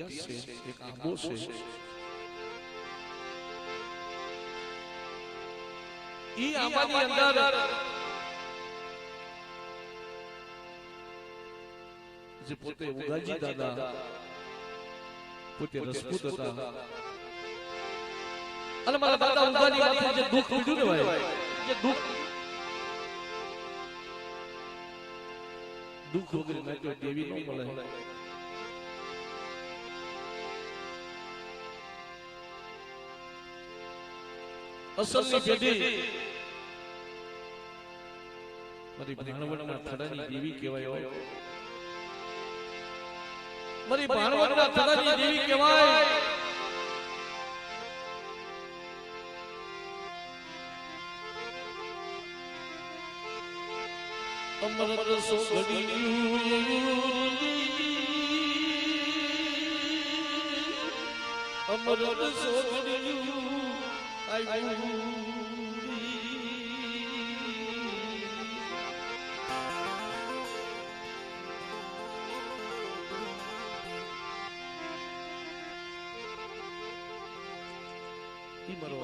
ઇતિહાસ છે એક આંબો છે જે પોતે ઉગાજી દાદા, પોતે રસપૂત હતા. અને મારા દાદા ઉગાજી માથે જે દુઃખ પીડ્યું ને ભાઈ, જે દુઃખ દુઃખ વગર તો દેવી ન મળે. અસલની પેઢી. મારી ભાણવડના થડાની દેવી કહેવાય. મારી ભાણવડના થડાની દેવી કહેવાય. અમૃત સોગડિયું અમૃત સોગડિયું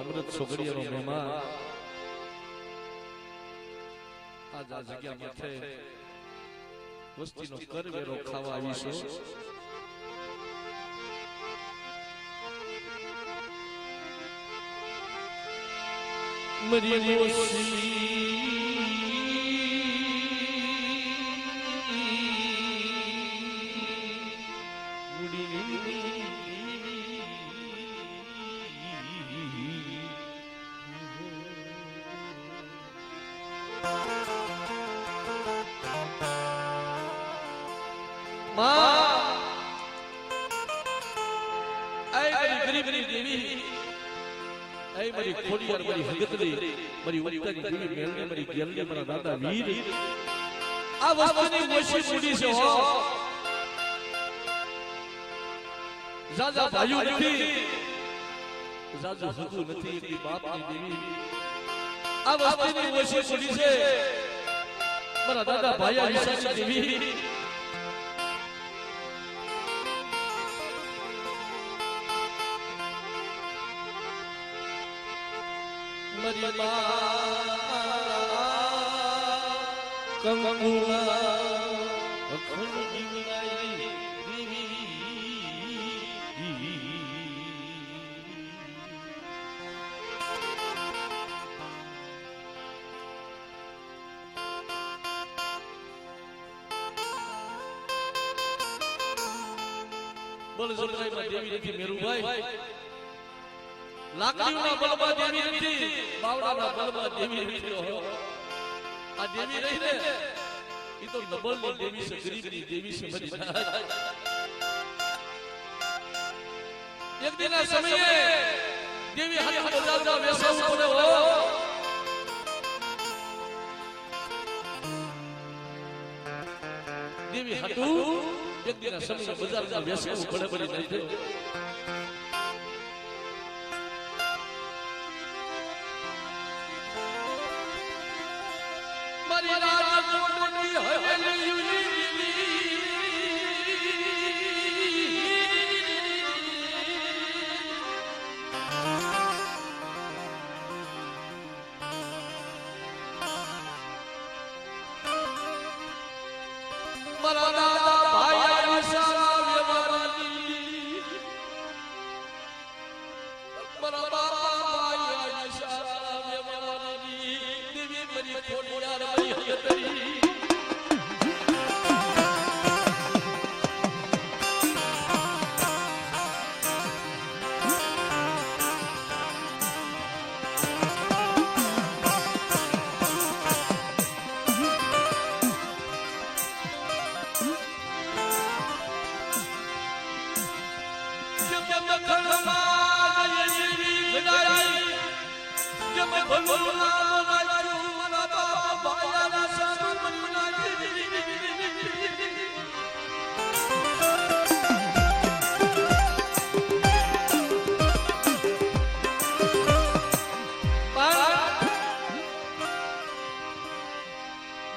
અમૃત સોગડિયાનો મહેમાન. આજ આ જગ્યા માથે વસ્તીનો કરવેરો ખાવા આવીશું. મરી માં આય મારી ખોડિયાર મારી હગતની મારી ઉત્તરી દેવી મેલની મારી ગેલની મારા દાદા વીર. આ વસ્તુની મોશી મૂડી છે હો. જાજા ભાઈઓ નથી. જાજુ હતું નથી એટલી બાપની દેવી. આ વસ્તુની મોશી મૂડી છે. મારા દાદા ભાયા વિશાની દેવી. મરી કંકુલા અખંડ જીવનાઈ બોલ જગરાઈમાં દેવી નથી મેરુભાઈ લાકડીઓના બલબા દેવી નથી બાવડાના બલબા દેવી નથી. આ દેવી રહી ને એ તો નબળની દેવી છે, ગરીબની દેવી છે, મરી એક દિના સમયે દેવી હાથ બજાવતા બેસવું પડે હો દેવી હાટુ એક દિના સમયે બજારમાં બેસવું પડે પડી નહીં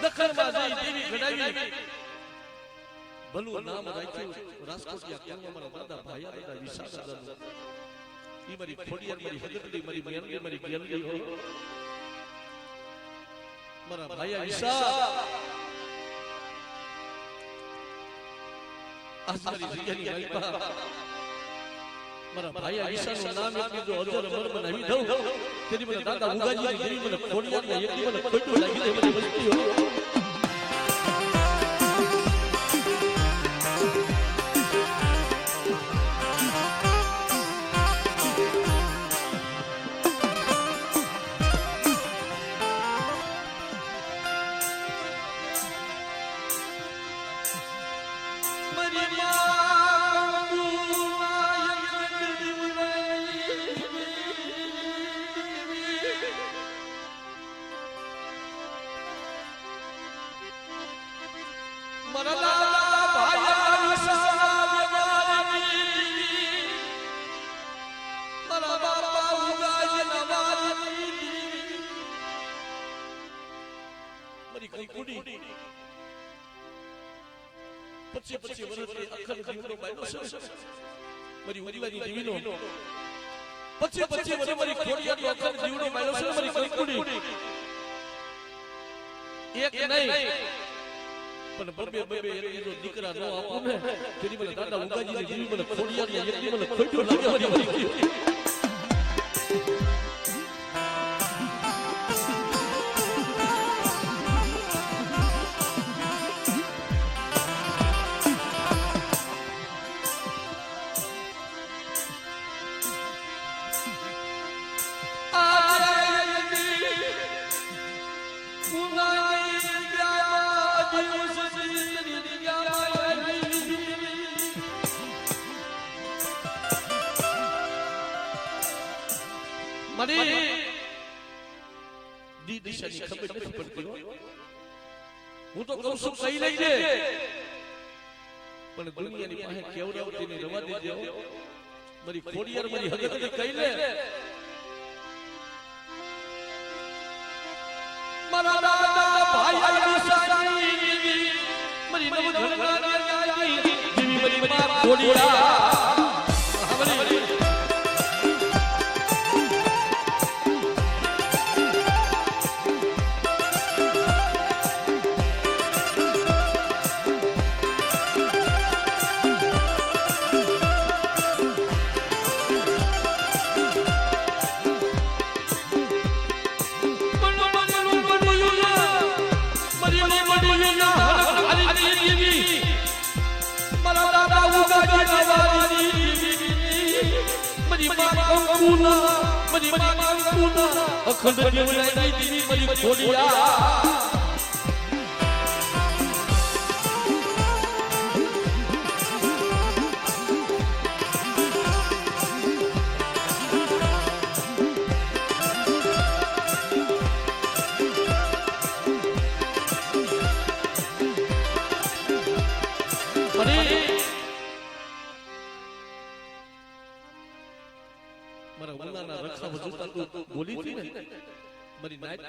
دخل ما زي ديني غداوي ભલું નામ રાખ્યું. રાજકોટિયા કેમ મારા દાદા ભાયા દાદા વિશા દાદાનું ઈ મારી ખોડિયાર મારી હગતડી મારી મેરડી મારી ગેરડી હો. મારા ભાયા વિશા આજ મારી જગ્યાની માલિકા મારા ભાઈ ઈશાનું નામ એટલું જો અજર અમર બનાવી દઉં. તેની મને દાદા ઉગાજી જેવી મને ખોડિયાર ને એકલી મને ખોટું લાગી દે મને વસ્તી હો પછી પચી વર્ષની અખંડ જીવનો બાયનો છે મારી ઉદીવાની જીવીનો પચી પચી વર્ષ મારી ખોડિયાનો અખંડ જીવનો બાયનો છે મારી કંકુડી એક નહીં પણ બબે બબે એનો દીકરા નો આપો ને તેની મને દાદા ઉગાજીને જીવી મને ખોડિયાની એકલી મને ખોટું લાગે મને દી દિશાની ખબર નથી પડતી હું. તો કહું છું કહી લઈ દે. પણ દુનિયાની પાસે કેવડાવતી ને રવા દેજો મારી ખોડિયાર મારી હકીકત કહી લે. મારા દાદા ભાઈ આવી વિશાળી મારી નવ ધરણાની જીવી મારી માં ખોડિયાર અખંડ જીવડાઈ દીધી મારી ખોડિયા.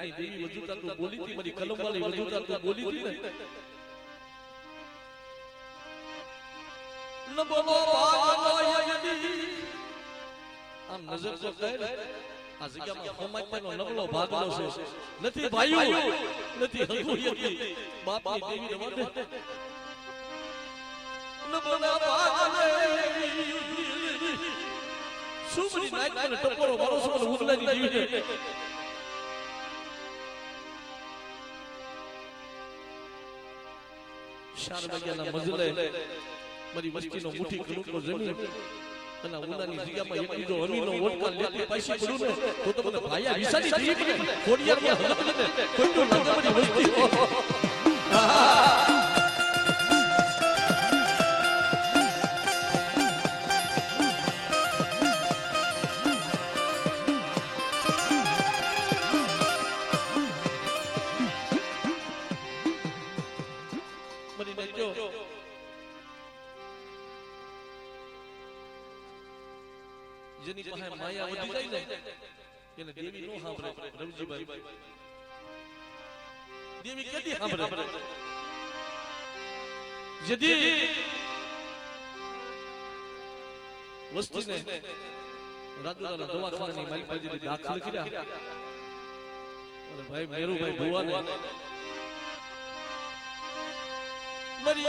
મારી દેવી વજુતા તું બોલી હતી મારી કલમ વાળી વજુતા તું બોલી હતી ને. ન. બોલો યદી આમ નજર જો કહે આ જગ્યામાં હોમાત્માનો નબળો ભાગલો છે. નથી ભાઈઓ નથી હગુયતી બાપની દેવી રવા દે નબળા યદી સુમની નાઈટ મને ટપોરો મારો છો ઉદલાની જીવી ચાર વાગ્યાના મજલે મારી વસ્તીનો મુઠ્ઠી કલુટનો જમીન અને ઉનાની જગ્યામાં એક બીજો અમીનો ઓટકા લેતી પાછી પડું ને, તો તો મને ભાયા વિસાની જીવી ને ખોડિયારમાં હલક ને કોઈનો લાગે મારી વસ્તી. માયા વધી જાય. ને એને દેવી નો સાંભળે રવજીભાઈ. દેવી કેદી સાંભળે? જેથી વસ્તીને રાજુલાના દવાખાનાની માલિકાજીને દાખલ કર્યા. અને ભાઈ મેરુભાઈ ભુવાને. મરી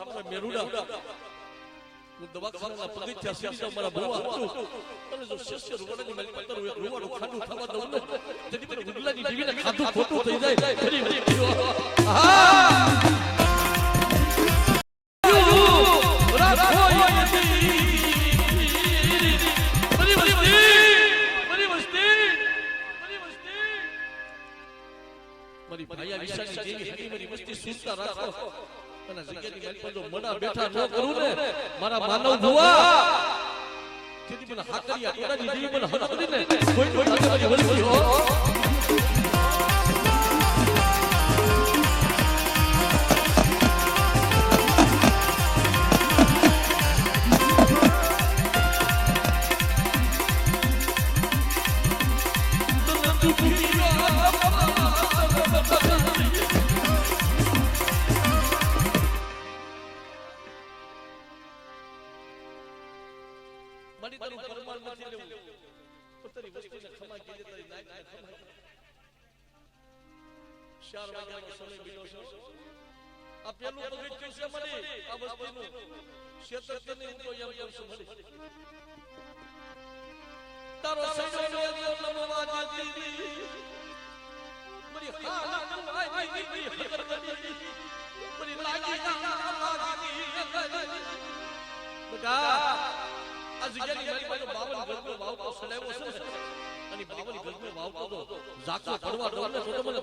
ગઈ મેરુડા હું પગથિયા સીધા મારા ભુવા હતું અને જો શિષ્ય રૂવાડાની મારી પત્તર હોય રૂવાડું ખાડું થવા દઉં ને તેથી મને ગુગલાની જીવીને ખાધું ખોટું થઈ જાય ફરી ફરી આહા! મારી ભાયા વિશાળની જેવી હરી મારી વસ્તી સુનતા રાખો અને જગ્યાની મારી પર જો મડા બેઠા ન કરું ને મારા માનવ ભુવા તેથી મને હાકરિયા ટોડાની જેવી મને હરખડી ને કોઈ કોઈ લાગે વળી હો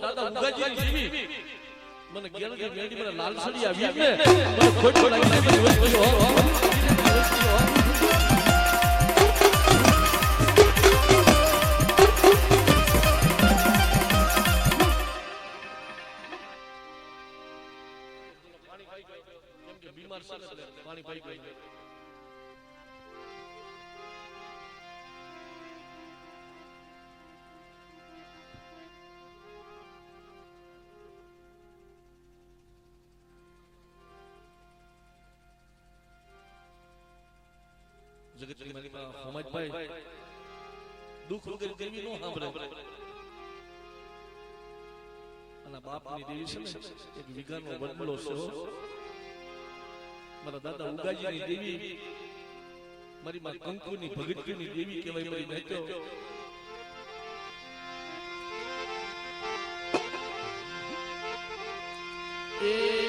મને ઉગાજીની જેવી મને ગેરડી મેડી આવી જગતની માલિકા હોમજભાઈ દુઃખ વગર દેવી નો સાંભળે અને બાપની દેવી છે એક વિઘાનો વડમલો છે મારા દાદા ઉગાજીની દેવી મારી માં કંકુની ભગતની દેવી કહેવાય મારી મહેતો એ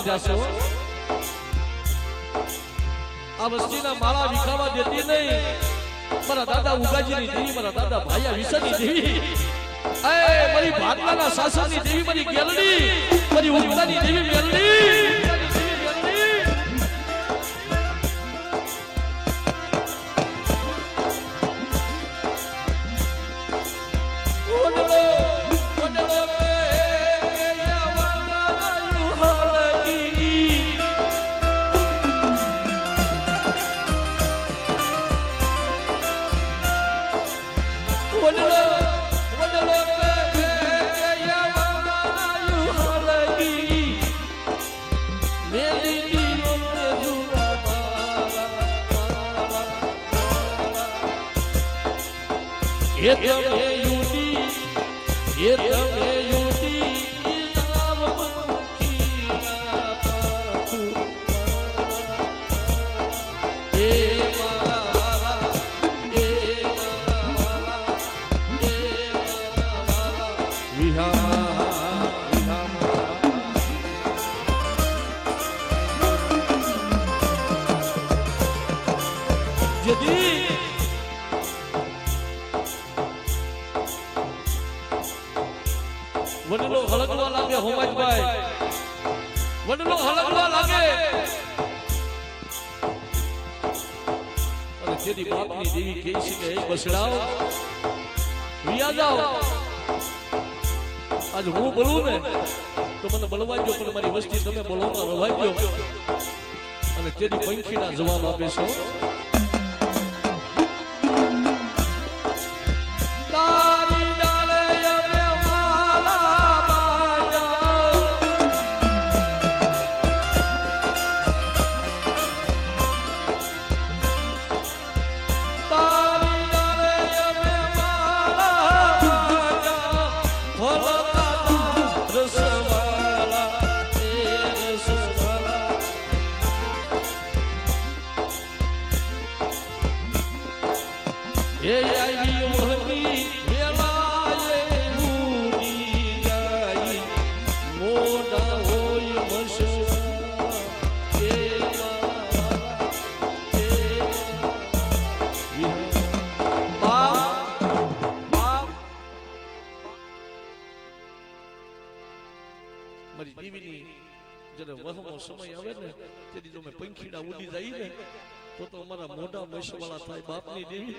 છે હો. આ વસ્તીના માળા વિખાવા દેતી નહીં. મારા દાદા ઉગાજીની દેવી, મારા દાદા ભાયા વિસરની દેવી. એ, મારી ભાગલાના શાસનની દેવી, મારી ગેલડી. મારી ઉગતાની દેવી મેલડી એ તમે યુડી હોમાજભાઈ વડલો હળગવા લાગે. અને જેની બાપની દેવી કહે છે કે બસડાવ વિયા જાવ આજ હું બોલું ને તો મને બોલવાજો પણ મારી વસ્તી તમે બોલવામાં રવાજો અને તેની પંખીના જવાબ આપે છે. જ્યારે વહમો સમય આવે ને, તેથી તમે પંખીડા ઉડી જાય ને તો તો અમારા મોઢા મૈસવાળા થાય બાપની દેવી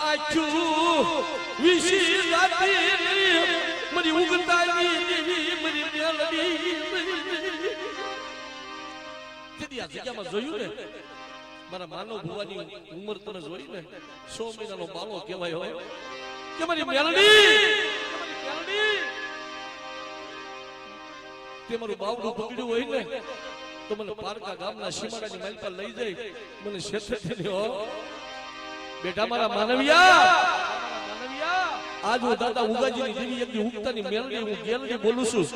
I do. તે મારું બાવડું પકડ્યું હોય ને, તો મને પારકા ગામના સીમાડાની માલ લઈ જાય મને હો. બેટા મારા માનવિયા આજ હું દાદા ઉગાજીની દેવી એકની ઉગતાની મેલડી હું ગેલડી બોલું છું.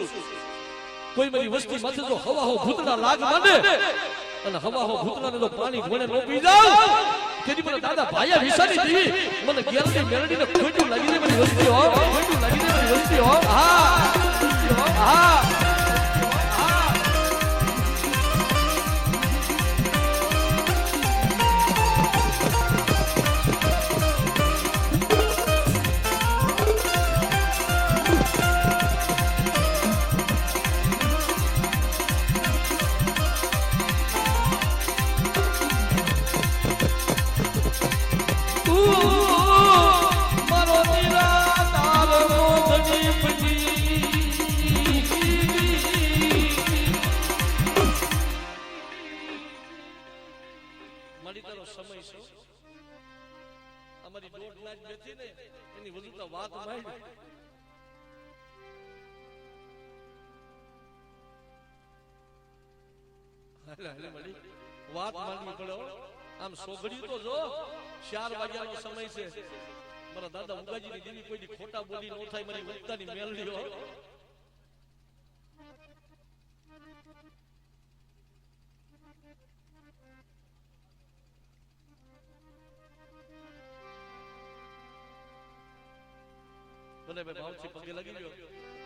કોઈ મારી વસ્તી માથે જો હવા હો ભૂતડા લાગ માંડે અને હવા હો ભૂતડાને તો પાણી ઘોડે નો પી જાવ. તેની મને દાદા ભાયા વિસાની દેવી મને ગેલડી મેલડીને ખોટું લાગી દે મારી વસ્તી હો. ખોટું લાગી દે મારી વસ્તી હો. હા. હા. ચાર વાગ્યાનો સમય છે. મારા દાદા ઉગાજીની દેવી કોઈ ખોટા બોલી ન થાય, મારી ઉગતાની મેલડી હો. ભલે ભાઈ ભાવથી પગે લાગી ગયો.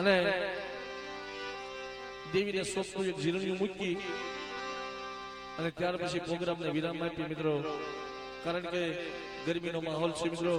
અને દેવીને સ્વપ્નું એક ઝીલણિયું મૂકી અને ત્યાર પછી પ્રોગ્રામને વિરામ આપી મિત્રો. કારણ કે ગરમીનો માહોલ છે મિત્રો.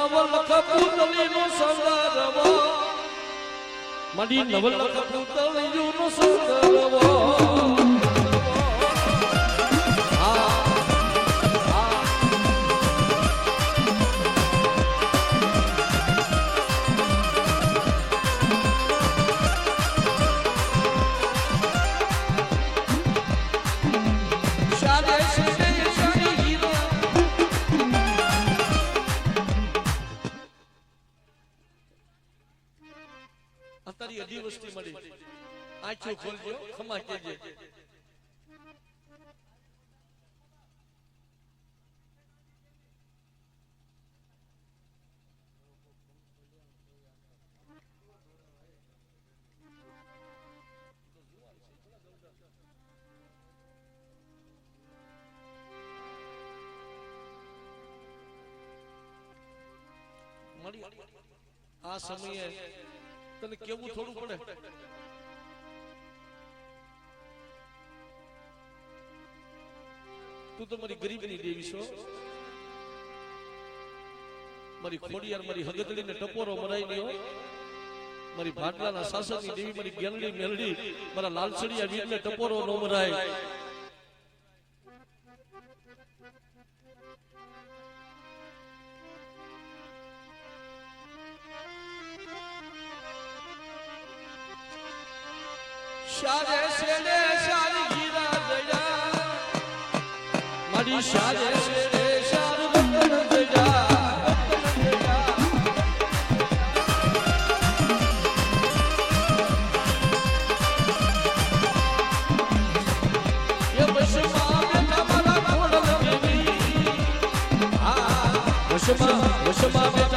માડી નવલક પુતલીનો સંગારવો મારી નવલખ પુતલીનો નો આ આંખો ખોલજો ખમા કેજે આ સમયે તને કેવું થોડું પડે? તું તો મારી ગરીબની દેવી છો. મારી ખોડિયાર, મારી હગદડીને ટપોરો મરાઈ ગયો મારી ભાટલાના શાસકની દેવી, મારી ગેલડી મેલડી, મારા લાલસડિયા વીરને ટપોરો નો મરાય. આ વશમાં વશમાં બેઠા મારા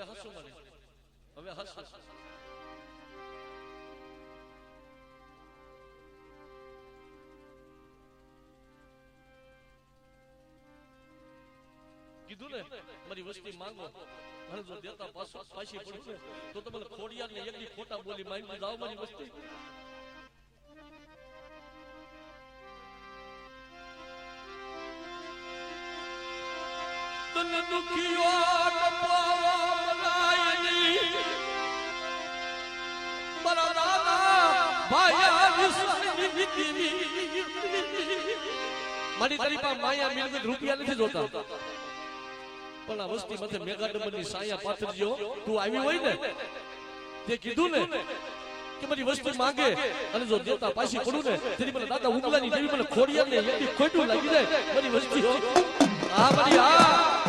હવે હસું મને હવે હસું કીધું ને, મારી વસ્તી માંગો અને જો દેતા પાછો, પાછી પડશે તો તમને ખોડિયાર ને એકની ખોટા બોલી માંગી જાઓ મારી વસ્તી. દુખીઓ મારી તારી પાસે માયા મિલકત રૂપિયા નથી જોતા. પણ આ વસ્તી માથે મેગા ની સાયા પાથરજો તું આવી હોય ને, તે કીધું ને કે મારી વસ્તુ માંગે અને જો દેવતા પાછી પડું ને, તેની મને દાદા ઉગલાની જેવી મને ખોડિયાર ને એની ખોટું લાગી જાય. મારી વસ્તી હા મારી હા